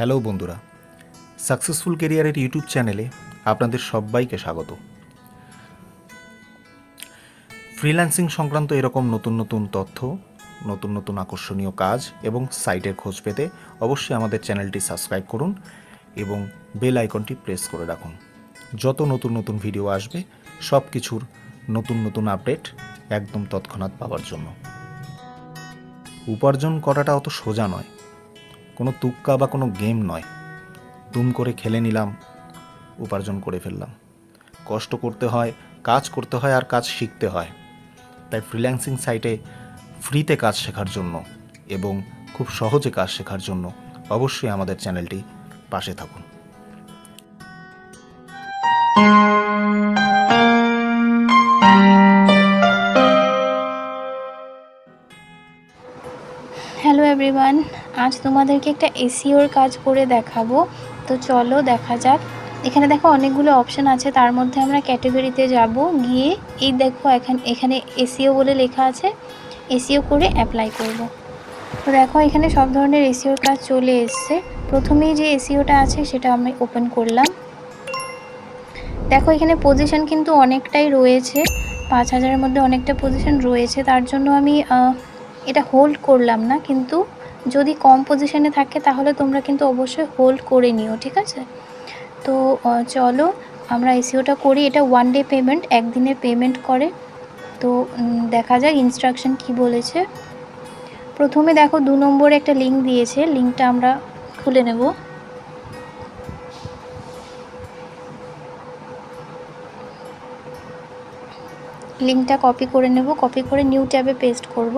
Hello বন্ধুরা, successful কেরিয়ারের YouTube চ্যানেলে আপনাদের সবাইকে স্বাগত। ফ্রিল্যান্সিং সংক্রান্ত এরকম নতুন নতুন তথ্য, নতুন নতুন আকর্ষণীয় কাজ এবং সাইটের খোঁজ পেতে অবশ্যই আমাদের চ্যানেলটি সাবস্ক্রাইব করুন এবং বেল আইকনটি প্রেস করে রাখুন। যত নতুন নতুন ভিডিও আসবে, সব কিছুর নতুন নতুন আপডেট একদম তৎক্ষণাৎ পাওয়ার জন্য। উপার্জন করাটা অত সোজা নয় কোনো তুক্কা বা কোনো গেম নয়। দুম করে খেলে নিলাম, উপার্জন করে ফেললাম। কষ্ট করতে হয়, কাজ করতে হয় আর কাজ শিখতে হয়। তাই ফ্রিল্যান্সিং সাইটে ফ্রিতে কাজ শেখার জন্য এবং খুব সহজে কাজ শেখার জন্য অবশ্যই আমাদের চ্যানেলটি পাশে থাকুন। হ্যালো এভরিওয়ান আজ তোমাদেরকে একটা এসিওর কাজ করে দেখাবো। তো চলো দেখা যাক। এখানে দেখো অনেকগুলো অপশান আছে, তার মধ্যে আমরা ক্যাটাগরিতে যাব। গিয়ে এই দেখো এখানে এখানে এসিও বলে লেখা আছে। এসিও করে অ্যাপ্লাই করব। তো দেখো এখানে সব ধরনের এসিওর কাজ চলে এসছে। প্রথমেই যে এসিওটা আছে সেটা আমি ওপেন করলাম। দেখো এখানে পজিশন কিন্তু অনেকটাই রয়েছে। পাঁচ হাজারের মধ্যে অনেকটা পজিশন রয়েছে। তার জন্য আমি এটা হোল্ড করলাম না, কিন্তু যদি কম পজিশনে থাকে, তাহলে তোমরা কিন্তু অবশ্যই হোল্ড করে নিও, ঠিক আছে? তো চলো, আমরা এসিওটা করি। এটা ওয়ান ডে পেমেন্ট একদিনের পেমেন্ট করে। তো দেখা যাক ইনস্ট্রাকশন কি বলেছে। প্রথমে দেখো, দু নম্বরে একটা লিঙ্ক দিয়েছে। লিঙ্কটা আমরা খুলে নেব। লিঙ্কটা কপি করে নেব। কপি করে নিউ ট্যাবে পেস্ট করব।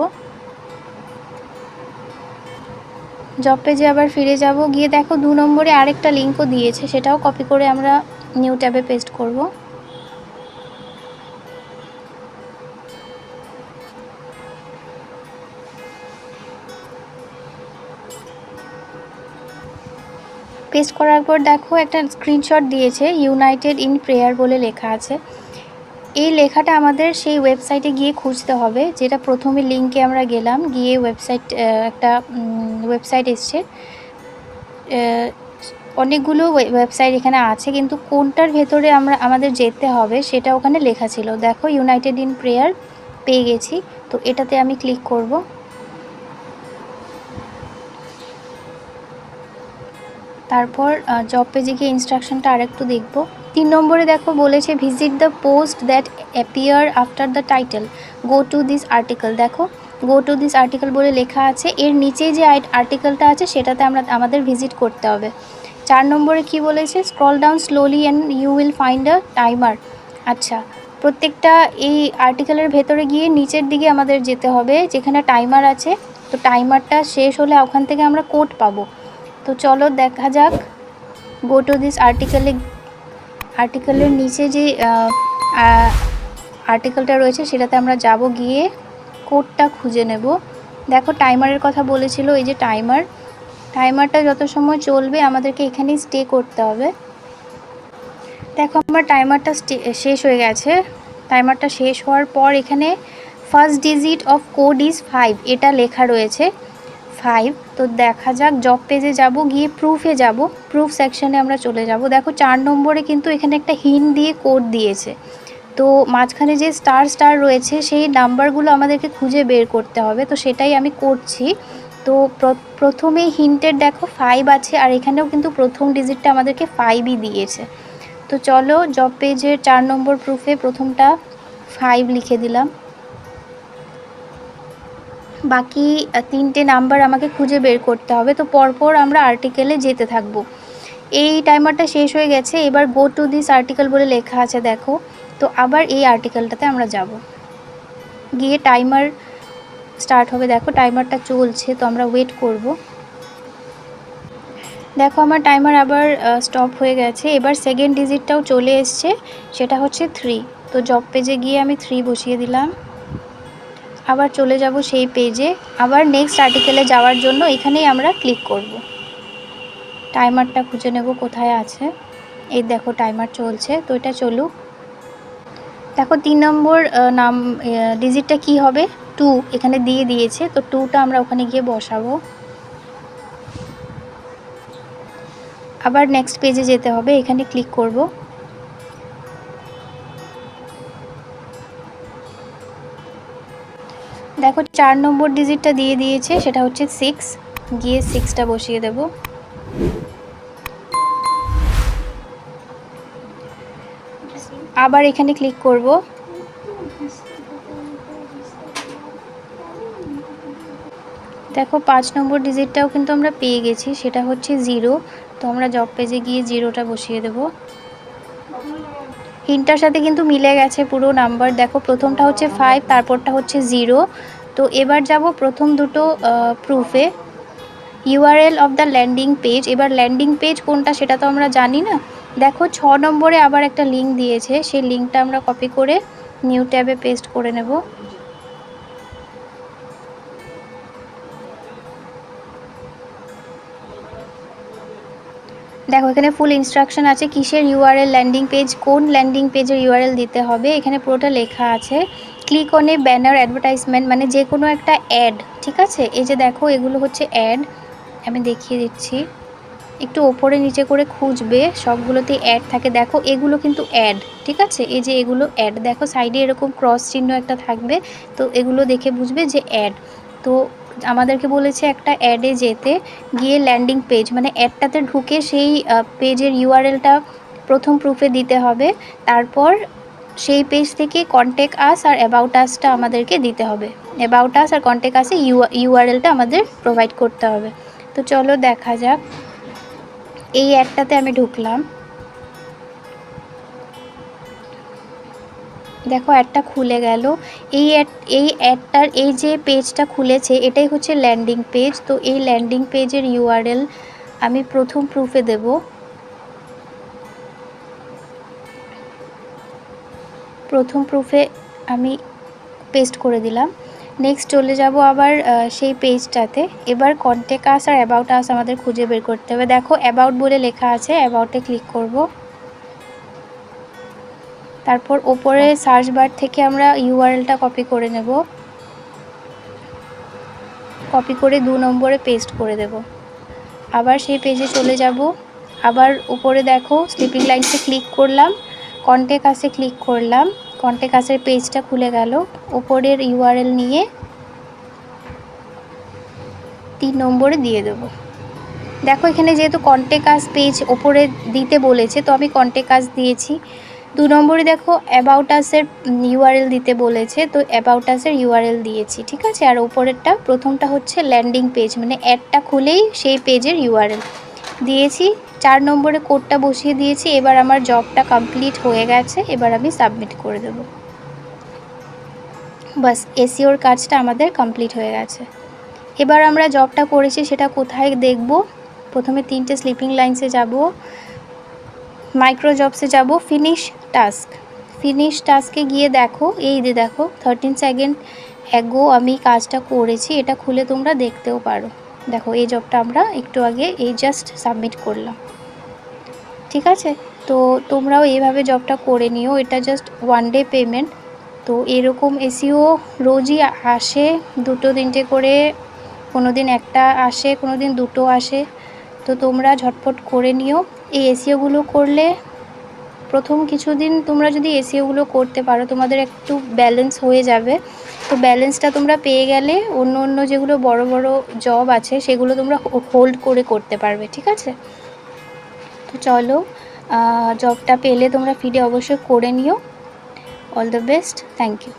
জব পেজে আবার ফিরে যাব, গিয়ে দেখো দু নম্বরে আরেকটা লিঙ্কও দিয়েছে, সেটাও কপি করে আমরা নিউ ট্যাবে পেস্ট করব। পেস্ট করার পর দেখো একটা স্ক্রিনশট দিয়েছে ইউনাইটেড ইন প্রেয়ার বলে লেখা আছে। এই লেখাটা আমাদের সেই ওয়েবসাইটে গিয়ে খুঁজতে হবে, যেটা প্রথমে লিঙ্কে আমরা গেলাম, গিয়ে ওয়েবসাইট একটা ওয়েবসাইট এসছে। অনেকগুলো ওয়েবসাইট এখানে আছে, কিন্তু কোনটার ভেতরে আমরা, আমাদের যেতে হবে, সেটা ওখানে লেখা ছিল। দেখো ইউনাইটেড ইন প্রেয়ার পেয়ে গেছি, তো এটাতে আমি ক্লিক করব। তারপর জব পেজে গিয়ে ইনস্ট্রাকশনটা আরেকটু দেখব। তিন নম্বরে দেখো বলেছে visit the post that appear after the title go to this article দেখো গো টু দিস আর্টিকেল বলে লেখা আছে, এর নিচে যে আর্টিকেলটা আছে, সেটাতে আমরা আমাদের ভিজিট করতে হবে। চার নম্বরে কি বলেছে scroll down slowly and you will find a timer আচ্ছা প্রত্যেকটা এই আর্টিকেলের ভেতরে গিয়ে নিচের দিকে আমাদের যেতে হবে, যেখানে টাইমার আছে। তো টাইমারটা শেষ হলে ওখান থেকে আমরা কোড পাবো। তো চলো দেখা যাক গো টু দিস আর্টিকেলে আর্টিকেলের নিচে যে আর্টিকেলটা রয়েছে সেটাতে আমরা যাব গিয়ে কোডটা খুঁজে নেব। দেখো টাইমারের কথা বলেছিল, এই যে টাইমার টাইমারটা যত সময় চলবে আমাদেরকে এখানেই স্টে করতে হবে। দেখো আমার টাইমারটা শেষ হয়ে গেছে। টাইমারটা শেষ হওয়ার পর এখানে first digit of code is five এটা লেখা রয়েছে। ফাইভ তো দেখা যাক জব পেজে যাব, গিয়ে প্রুফে যাব। প্রুফ সেকশনে আমরা চলে যাব। দেখো চার নম্বরে কিন্তু এখানে একটা হিন দিয়ে কোড দিয়েছে। তো মাঝখানে যে স্টার স্টার রয়েছে, সেই নাম্বারগুলো আমাদেরকে খুঁজে বের করতে হবে। তো সেটাই আমি করছি। তো প্র- প্রথমেই হিন্টের দেখো ফাইভ আছে, আর এখানেও কিন্তু প্রথম ডিজিটটা আমাদেরকে ফাইভই দিয়েছে। তো চলো জব পেজের চার নম্বর প্রুফে প্রথমটা ফাইভ লিখে দিলাম। বাকি তিনটে নাম্বার আমাকে খুঁজে বের করতে হবে। তো পরপর আমরা আর্টিকেলে যেতে থাকব। এই টাইমারটা শেষ হয়ে গেছে। এবার গো টু দিস আর্টিকেল বলে লেখা আছে, দেখো। তো আবার এই আর্টিকেলটাতে আমরা যাব। গিয়ে টাইমার স্টার্ট হবে। দেখো টাইমারটা চলছে, তো আমরা ওয়েট করব। দেখো, আমার টাইমার আবার স্টপ হয়ে গেছে। এবার সেকেন্ড ডিজিটটাও চলে এসছে। সেটা হচ্ছে থ্রি তো জব পেজে গিয়ে আমি থ্রি বসিয়ে দিলাম। আবার চলে যাব সেই পেজে আবার নেক্সট আর্টিকেলে যাওয়ার জন্য এখানেই আমরা ক্লিক করব। টাইমারটা খুঁজে নেব কোথায় আছে। এই দেখো টাইমার চলছে, তো এটা চলুক। দেখো তিন নম্বর নাম ডিজিটটা কি হবে? টু এখানে দিয়ে দিয়েছে, তো টুটা আমরা ওখানে গিয়ে বসাবো। আবার নেক্সট পেজে যেতে হবে, এখানে ক্লিক করব। দেখো চার নম্বর ডিজিটটা দিয়ে দিয়েছে, সেটা হচ্ছে সিক্স গিয়ে সিক্সটা বসিয়ে দেব। আবার এখানে ক্লিক করব। দেখো পাঁচ নম্বর ডিজিটটাও কিন্তু আমরা পেয়ে গেছি, সেটা হচ্ছে জিরো তো আমরা জব পেজে গিয়ে জিরোটা বসিয়ে দেব। হিন্টার সাথে কিন্তু মিলে গেছে পুরো নাম্বার। দেখো, প্রথমটা হচ্ছে ফাইভ তারপরটা হচ্ছে জিরো তো এবার যাব প্রথম দুটো প্রুফে URL of the landing page এবার ল্যান্ডিং পেজ কোনটা সেটা তো আমরা জানি না। দেখো, ছ নম্বরে আবার একটা লিঙ্ক দিয়েছে। সেই লিঙ্কটা আমরা কপি করে নিউ ট্যাবে পেস্ট করে নেব। দেখো, এখানে ফুল ইনস্ট্রাকশন আছে কিসের ইউআরএল ল্যান্ডিং পেজ কোন ল্যান্ডিং পেজের ইউআরএল দিতে হবে, এখানে পুরোটা লেখা আছে। ক্লিক অনে ব্যানার অ্যাডভার্টাইজমেন্ট মানে যে কোনো একটা অ্যাড ঠিক আছে? এই যে দেখো, এগুলো হচ্ছে অ্যাড আমি দেখিয়ে দিচ্ছি। একটু ওপরে নিচে করে খুঁজবে, সবগুলোতে অ্যাড থাকে। দেখো, এগুলো কিন্তু অ্যাড ঠিক আছে? এই যে এগুলো অ্যাড দেখো সাইডে এরকম ক্রস চিহ্ন একটা থাকবে, তো এগুলো দেখে বুঝবে যে অ্যাড তো আমাদেরকে বলেছে একটা অ্যাডে যেতে, গিয়ে ল্যান্ডিং পেজ মানে অ্যাডটাতে ঢুকে সেই পেজের ইউআরএলটা প্রথম প্রুফে দিতে হবে। তারপর সেই পেজ থেকে কন্ট্যাক্ট আস আর অ্যাবাউট আসটা আমাদেরকে দিতে হবে। অ্যাবাউট আস আর কন্ট্যাক্ট আসে ইউ ইউআরএলটা আমাদের প্রোভাইড করতে হবে। তো চলো দেখা যাক। এই অ্যাডটাতে আমি ঢুকলাম। দেখো অ্যাডটা খুলে গেল। এই অ্যাড, এই অ্যাডটার, এই যে পেজটা খুলেছে, এটাই হচ্ছে ল্যান্ডিং পেজ তো এই ল্যান্ডিং পেজের ইউআরএল আমি প্রথম প্রুফে দেব। প্রথম প্রুফে আমি পেস্ট করে দিলাম। নেক্সট চলে যাব আবার সেই পেজটাতে এবার contact us R about us আমাদের খুঁজে বের করতে হবে। দেখো অ্যাবাউট বলে লেখা আছে অ্যাবাউটে ক্লিক করব। তারপর ওপরে সার্চ বার থেকে আমরা ইউআরএলটা কপি করে নেব। কপি করে দু নম্বরে পেস্ট করে দেব। আবার সেই পেজে চলে যাব। আবার উপরে দেখো স্লিপিং লাইনসে ক্লিক করলাম। কন্ট্যাক্ট আসে ক্লিক করলাম। কন্ট্যাক্ট আসের পেজটা খুলে গেল। উপরের ইউআরএল নিয়ে তিন নম্বরে দিয়ে দেবো। দেখো এখানে যেহেতু কন্ট্যাক্ট আস পেজ ওপরে দিতে বলেছে, তো আমি কন্ট্যাক্ট আস দিয়েছি। দু নম্বরে দেখো অ্যাবাউট আসের ইউআরএল দিতে বলেছে, তো অ্যাবাউট আসের ইউআরএল দিয়েছি, ঠিক আছে? আর ওপরেরটা প্রথমটা হচ্ছে ল্যান্ডিং পেজ মানে অ্যাডটা খুলেই সেই পেজের ইউআরএল দিয়েছি, চার নম্বরে কোডটা বসিয়ে দিয়েছি, এবার আমার জবটা কমপ্লিট হয়ে গেছে, এবার আমি সাবমিট করে দেব। বাস এসিওর কাজটা আমাদের কমপ্লিট হয়ে গেছে। এবার আমরা জবটা করেছি, সেটা কোথায় দেখব? প্রথমে তিনটে স্লিপিং লাইন্সে যাব মাইক্রো জবসে যাব ফিনিশ টাস্ক ফিনিশ টাস্কে গিয়ে দেখো, এই যে দেখো থার্টিন সেকেন্ড অ্যাগো আমি কাজটা করেছি, এটা খুলে তোমরা দেখতেও পারো। দেখো, এই জবটা আমরা একটু আগে, এই জাস্ট সাবমিট করলাম। ঠিক আছে? তো তোমরাও এইভাবে জবটা করে নিও, এটা জাস্ট ওয়ান ডে পেমেন্ট তো এরকম এসিও রোজই আসে, দুটো তিনটে করে কোনো দিন একটা আসে কোনো দিন দুটো আসে। তো তোমরা ঝটপট করে নিও। এই এসিওগুলো করলে প্রথম কিছুদিন তোমরা যদি এসিওগুলো করতে পারো, তোমাদের একটু ব্যালেন্স হয়ে যাবে। তো ব্যালেন্সটা তোমরা পেয়ে গেলে অন্য অন্য যেগুলো বড় বড় জব আছে, সেগুলো তোমরা হোল্ড করে করতে পারবে, ঠিক আছে? তো চলো জবটা পেলে তোমরা ফিডে অবশ্যই করে নিও। All the best thank you